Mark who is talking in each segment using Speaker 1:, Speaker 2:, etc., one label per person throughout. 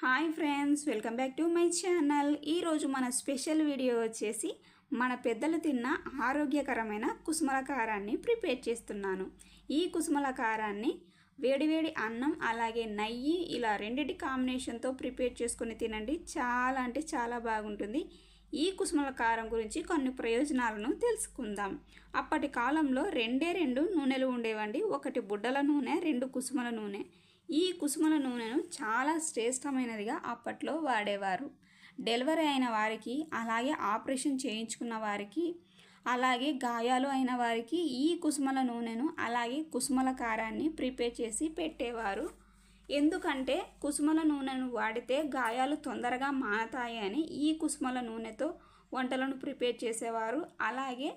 Speaker 1: Hi friends welcome back to my channel. ఈరోజు మన special video వచ్చేసి మన పెద్దలు తిన్న ఆరోగ్యకరమైన కుసుమల కారాన్ని ప్రిపేర్ చేస్తున్నాను. ఈ కుసుమల కారాన్ని వేడివేడి అన్నం అలాగే నెయ్యి ఇలా రెండిటి కాంబినేషన్తో ప్రిపేర్ చేసుకుని తినండి. చాలా అంటే చాలా బాగుంటుంది. ఈ కుసుమల కారం గురించి కొన్ని ప్రయోజనాలను తెలుసుకుందాం. అప్పటి కాలంలో రెండే రెండు నూనెలు ఉండేవండి. ఒకటి బుడ్డల నూనె రెండు కుసుమల నూనె. ఈ కుసుమల నూనెను చాలా శ్రేష్టమైనదిగా అప్పట్లో వాడేవారు. డెలివరీ అయిన వారికి అలాగే ఆపరేషన్ చేయించుకున్న వారికి అలాగే గాయాలు అయిన వారికి ఈ కుసుమల నూనెను అలాగే కుసుమల కారాన్ని ప్రిపేర్ చేసి పెట్టేవారు. ఎందుకంటే కుసుమల నూనెను వాడితే గాయాలు తొందరగా మానతాయి అని ఈ కుసుమల నూనెతో వంటలను ప్రిపేర్ చేసేవారు. అలాగే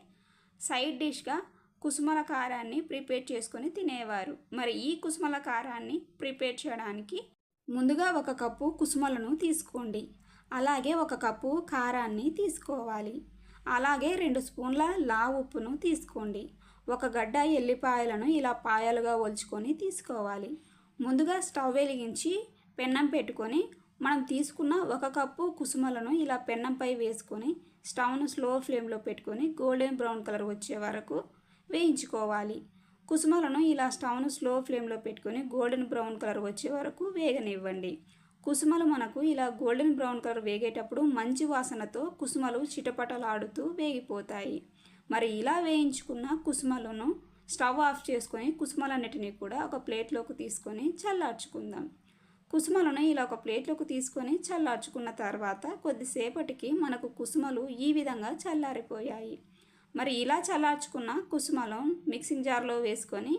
Speaker 1: సైడ్ డిష్గా కుసుమల కారాన్ని ప్రిపేర్ చేసుకొని తినేవారు. మరి ఈ కుసుమల కారాన్ని ప్రిపేర్ చేయడానికి ముందుగా ఒక కప్పు కుసుమలను తీసుకోండి. అలాగే ఒక కప్పు కారాన్ని తీసుకోవాలి. అలాగే రెండు స్పూన్ల లా ఉప్పును తీసుకోండి. ఒక గడ్డ ఎల్లిపాయలను ఇలా పాయలుగా ఒలుచుకొని తీసుకోవాలి. ముందుగా స్టవ్ వెలిగించి పెన్నం పెట్టుకొని మనం తీసుకున్న ఒక కప్పు కుసుమలను ఇలా పెన్నంపై వేసుకొని స్టవ్ను స్లో ఫ్లేమ్లో పెట్టుకొని గోల్డెన్ బ్రౌన్ కలర్ వచ్చే వరకు వేయించుకోవాలి. కుసుమలను ఇలా స్టవ్ను స్లో ఫ్లేమ్లో పెట్టుకొని గోల్డెన్ బ్రౌన్ కలర్ వచ్చే వరకు వేగనివ్వండి. కుసుమలు మనకు ఇలా గోల్డెన్ బ్రౌన్ కలర్ వేగేటప్పుడు మంచి వాసనతో కుసుమలు చిటపటలాడుతూ వేగిపోతాయి. మరి ఇలా వేయించుకున్న కుసుమలను స్టవ్ ఆఫ్ చేసుకొని కుసుమలన్నిటినీ కూడా ఒక ప్లేట్లోకి తీసుకొని చల్లార్చుకుందాం. కుసుమలను ఇలా ఒక ప్లేట్లోకి తీసుకొని చల్లార్చుకున్న తర్వాత కొద్దిసేపటికి మనకు కుసుమలు ఈ విధంగా చల్లారిపోయాయి. మరి ఇలా చల్లార్చుకున్న కుసుమలో మిక్సింగ్ జార్లో వేసుకొని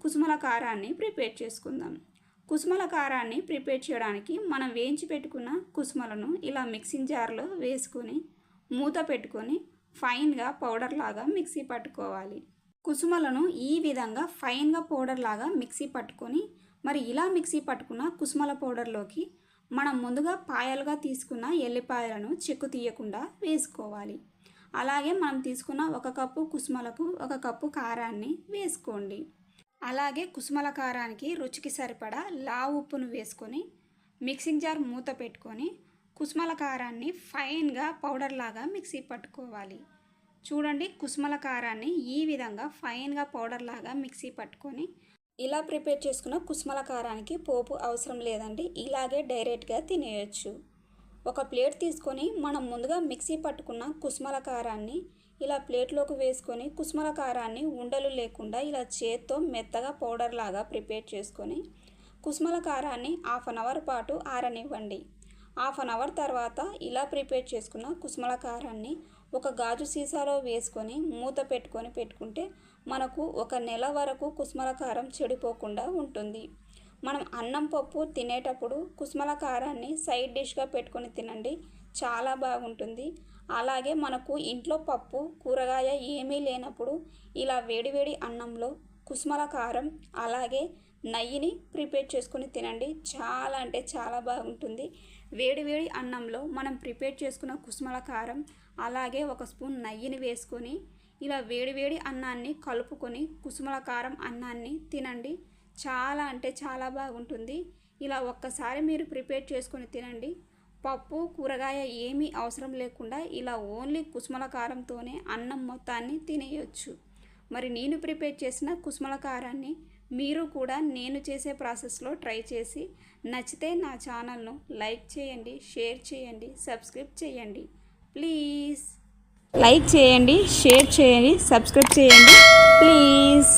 Speaker 1: కుసుమల కారాన్ని ప్రిపేర్ చేసుకుందాం. కుసుమల కారాన్ని ప్రిపేర్ చేయడానికి మనం వేయించి పెట్టుకున్న కుసుమలను ఇలా మిక్సింగ్ జార్లో వేసుకొని మూత పెట్టుకొని ఫైన్గా పౌడర్ లాగా మిక్సీ పట్టుకోవాలి. కుసుమలను ఈ విధంగా ఫైన్గా పౌడర్ లాగా మిక్సీ పట్టుకొని మరి ఇలా మిక్సీ పట్టుకున్న కుసుమల పౌడర్లోకి మనం ముందుగా పాయలుగా తీసుకున్న ఎల్లిపాయలను చెక్కు తీయకుండా వేసుకోవాలి. అలాగే మనం తీసుకున్న ఒక కప్పు కుసుమలకు ఒక కప్పు కారాన్ని వేసుకోండి. అలాగే కుసుమల కారానికి రుచికి సరిపడా లా ఉప్పును వేసుకొని మిక్సింగ్ జార్ మూత పెట్టుకొని కుసుమల కారాన్ని ఫైన్గా పౌడర్ లాగా మిక్సీ పట్టుకోవాలి. చూడండి కుసుమల కారాన్ని ఈ విధంగా ఫైన్గా పౌడర్ లాగా మిక్సీ పట్టుకొని ఇలా ప్రిపేర్ చేసుకున్న కుసుమల కారానికి పోపు అవసరం లేదండి. ఇలాగే డైరెక్ట్గా తినేయచ్చు. ఒక ప్లేట్ తీసుకొని మనం ముందుగా మిక్సీ పట్టుకున్న కుసుమల కారాన్ని ఇలా ప్లేట్లోకి వేసుకొని కుసుమల కారాన్ని ఉండలు లేకుండా ఇలా చేత్తో మెత్తగా పౌడర్ లాగా ప్రిపేర్ చేసుకొని కుసుమల కారాన్ని హాఫ్ అన్ అవర్ పాటు ఆరనివ్వండి. హాఫ్ అన్ అవర్ తర్వాత ఇలా ప్రిపేర్ చేసుకున్న కుసుమల కారాన్ని ఒక గాజు సీసాలో వేసుకొని మూత పెట్టుకొని పెట్టుకుంటే మనకు ఒక నెల వరకు కుసుమల కారం చెడిపోకుండా ఉంటుంది. మనం అన్నం పప్పు తినేటప్పుడు కుసుమల కారాన్ని సైడ్ డిష్గా పెట్టుకొని తినండి. చాలా బాగుంటుంది. అలాగే మనకు ఇంట్లో పప్పు కూరగాయ ఏమీ లేనప్పుడు ఇలా వేడివేడి అన్నంలో కుసుమల కారం అలాగే నెయ్యిని ప్రిపేర్ చేసుకొని తినండి. చాలా అంటే చాలా బాగుంటుంది. వేడివేడి అన్నంలో మనం ప్రిపేర్ చేసుకున్న కుసుమల కారం అలాగే ఒక స్పూన్ నెయ్యిని వేసుకొని ఇలా వేడివేడి అన్నాన్ని కలుపుకొని కుసుమల కారం అన్నాన్ని తినండి. చాలా అంటే చాలా బాగుంటుంది. ఇలా ఒక్కసారి మీరు ప్రిపేర్ చేసుకొని తినండి. పప్పు కూరగాయ ఏమీ అవసరం లేకుండా ఇలా ఓన్లీ కుసుమల కారంతోనే అన్నం మొత్తాన్ని తినేయొచ్చు. మరి నేను ప్రిపేర్ చేసిన కుసుమల కారాన్ని మీరు కూడా నేను చేసే ప్రాసెస్లో ట్రై చేసి నచ్చితే నా ఛానల్ను లైక్ చేయండి షేర్ చేయండి సబ్స్క్రైబ్ చేయండి. ప్లీజ్. లైక్ చేయండి షేర్ చేయండి సబ్స్క్రైబ్ చేయండి. ప్లీజ్.